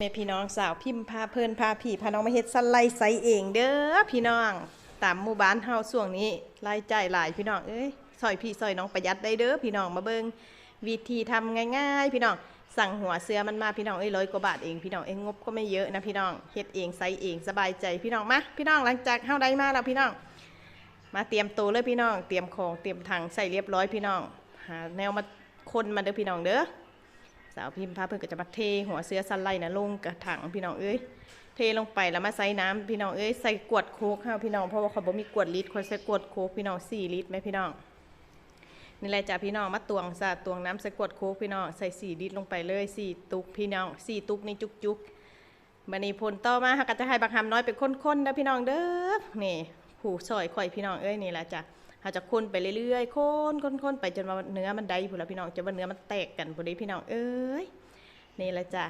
แม่พี่น้องสาวพิมพ์พาเพิ่นพาพี่พาน้องมาเฮ็ดสไลด์ไซเองเด้อพี่น้องตามหมู่บ้านเฮาช่วงนี้รายจ่ายหลายพี่น้องเอ้ยซอยพี่ซอยน้องประหยัดได้เด้อพี่น้องมาเบิงวิธีทำง่ายๆ พี่น้องสั่งหัวเสือมันมาพี่น้องเอ้ยร้อยกว่าบาทเองพี่น้องเองงบก็ไม่เยอะนะพี่น้องเฮ็ดเองไซเองสบายใจพี่น้องมาพี่น้องหลังจากเฮาได้มาแล้วพี่น้อง มาเตรียมตัวเลยพี่น้อง เตรียมของเตรียมถังใส่เรียบร้อยพี่น้องหาแนวมาคนมาเด้อพี่น้องเด้อ สาวพิมพ์พาเพิ่นก็จะมาเทหัวเสื้อสไลด์นะลงกระถังพี่น้องเอ้ยเทลงไปแล้วมาใส่น้ำพี่น้องเอ้ยใส่กวดโคกค่ะพี่น้องเพราะว่าเขาบ่มีกวดลิตรเขาใส่กวดโคกพี่น้องสี่ลิตรไหมพี่น้องนี่แหละจ้ะพี่น้องมาตวงซะตวงน้ำใส่กวดโคกพี่น้องใส่สี่ลิตรลงไปเลยสี่ตุกพี่น้องสี่ตุกนี่จุกจุกๆบันนี้พลต่อมาก็จะให้บักหำน้อยเป็นข้นๆนะพี่น้องเด้อนี่ผูซอยข่อยพี่น้องเอ้ยนี่แหละจ้ะ เราจะคนไปเรื่อยๆคนคนคนไปจนว่าเนื้อมันได้พุ่นล้วพี่น้องจนว่าเนื้อมันแตกกันพุ่นี้พี่น้องเอ้ยนี่แหละจ้ะ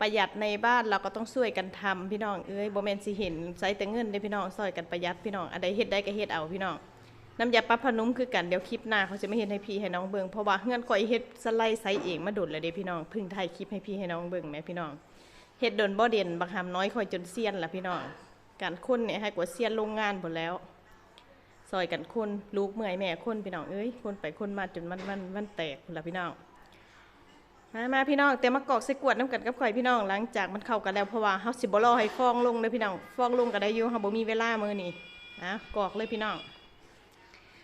ประหยัดในบ้านเราก็ต้องช่วยกันทำพี่น้องเอ้ยโบแมนสิเห็นใส่แต่เงินได้พี่น้องซอยกันประหยัดพี่น้องอันใดเฮ็ดได้ก็เฮ็ดเอาพี่น้องน้ำยาปลาพนุ่มคือกันเดี๋ยวคลิปหน้าเขาจะไม่เห็นให้พี่ให้น้องเบิ่งเพราะว่าเฮื่อนก่อยเฮ็ดสไลด์ไซส์เองมาโดดเลยเด้พี่น้องพึ่งถ่ายคลิปให้พี่ให้น้องเบิ่งแหมพี่น้องเฮ็ดโดนบ่เด่นบักหำน้อยคอยจนเซียนละพี่น้องการคนเนี่ยให้กว่าเซียนโรงงานหมดแล้ว ซอยกันคนลูกเมื่อยแม่คนพี่น้องเอ้ยคนไปคนมาจนมันมันมันแตกพุ่นละพี่น้องมามาพี่น้องเตรียมมากอกใส่กวดน้ำกันกับข่อยพี่น้องหลังจากมันเข้ากันแล้วเพราะว่าเฮาสิบ่รอให้ฟองลงเลยพี่น้องฟองลงก็ได้อยู่เฮาบ่มีเวลามื้อนี้นะกอกเลยพี่น้อง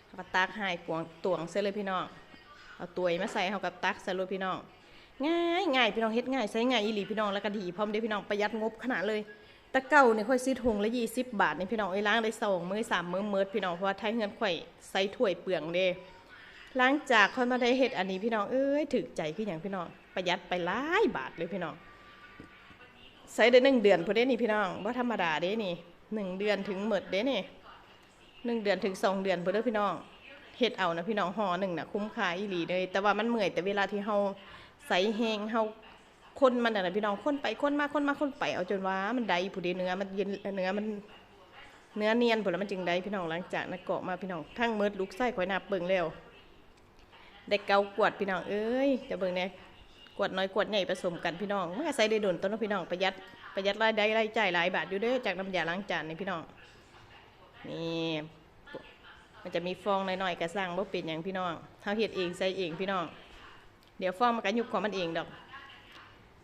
เอาก็ตักให้กวงตวงใส่เลยพี่น้องเอาตัวยมาใส่เฮากับตักใส่เลยพี่น้องง่ายง่ายพี่น้องเฮ็ดง่ายใส่ง่ายอีหลีพี่น้องแล้วก็ดีพร้อมเด้อพี่น้องประหยัดงบขนาดเลย ตะเก่าเนี่ยค่อยซื้อถุงละยี่สิบบาทนี่พี่น้องไอ้ล้างได้สองมื้อสามมื้อเมิดพี่น้องเพราะว่าไทยเงินข่อยใส่ถ้วยเปลืองเด้ล้างจากค่อยมาได้เฮ็ดอันนี้พี่น้องเอ้ยถึกใจคืออย่างพี่น้องประหยัดไปหลายบาทเลยพี่น้องใส่ได้หนึ่งเดือนพอได้นี่พี่น้องว่าธรรมดาเด้นี่หนึ่งเดือนถึงหมดเด้นี่หนึ่งเดือนถึงสองเดือนพอได้พี่น้องเฮ็ดเอานะพี่น้องห่อหนึ่งนะคุ้มค่าอีหลีเลยแต่ว่ามันเหมื่อยแต่เวลาที่เฮาใส่แห้งเฮา คนมันน่ะนะพี่น้องคนไปคนมาคนมาคนไปเอาจนว่ามันได้ผู้ดีเนื้อมันเย็นเนื้อมันเนื้อเนียนผลแล้วมันจึงได้พี่น้องหลังจากนั้นเกาะมาพี่น้องทั้งมืดลุกไส้ข่อยนับเบิ่งแล้วได้เกากวดพี่น้องเอ้ยจะเบิ่งเนี่ยกวดน้อยกวดใหญ่ผสมกันพี่น้องเมันก็ใส่ได้โดนต้นพี่น้องประหยัดประหยัดรายได้รายจ่ายหลายบาทอยู่ด้อจากน้ำยาล้างจานนี่พี่น้องนี่มันจะมีฟองหน่อยๆกระสร้างบ่เป็นอย่างพี่น้องเฮาเฮ็ดเองใส่เองพี่น้อง เดี๋ยวฟองมันก็ยุบของมันเองดอก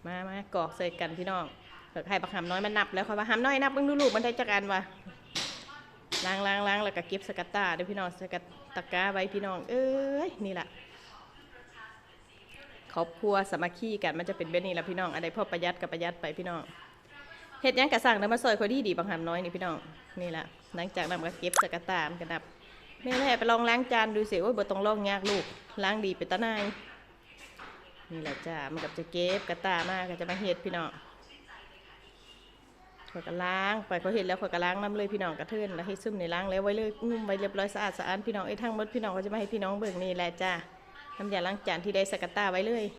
มามา กอกใส่กันพี่น้องเปิดให้บักหำน้อยมันนับแล้วค่อยว่าหำน้อยนับเบิ่งดูลูกมันได้จักอันวะล้างล้างล้างแล้วก็เก็บสกัดตาด้อพี่น้องสกัดตะก้าไว้พี่น้อง เอ้ยนี่แหละครอบครัวสามัคคีกันมันจะเป็นแบบนี้แหละพี่น้องอะไรพอประหยัดกับประหยัดไปพี่น้องเฮ็ดยังกะสั่งแล้วมาซอยคอดีดีบักหำน้อยนี่พี่น้องนี่แหละหลังจากนั้นก็เก็บสกัดตามันก็นับแม่แม่ไปลองล้างจานดูสิโอ้ยบ่ต้องลองยากลูกล้างดีเป็นตานาย นี่แหละจ้ามันกับจะเก็บกระตามากก็จะมาเห็ดพี่น้องขอกระล้างไปเขาเห็นแล้วขอกระล้างน้ำเลยพี่น้องกระเทือนแล้วให้ซึมในล้างแล้วไว้เลยงุ้มไว้เรียบร้อยสะอาดสะอาดพี่น้องไอ้ทั้งหมดพี่น้องก็จะมาให้พี่น้องเบิ่งนี่แหละจ้าน้ำยาล้างจานที่ได้สกัดตาไว้เลย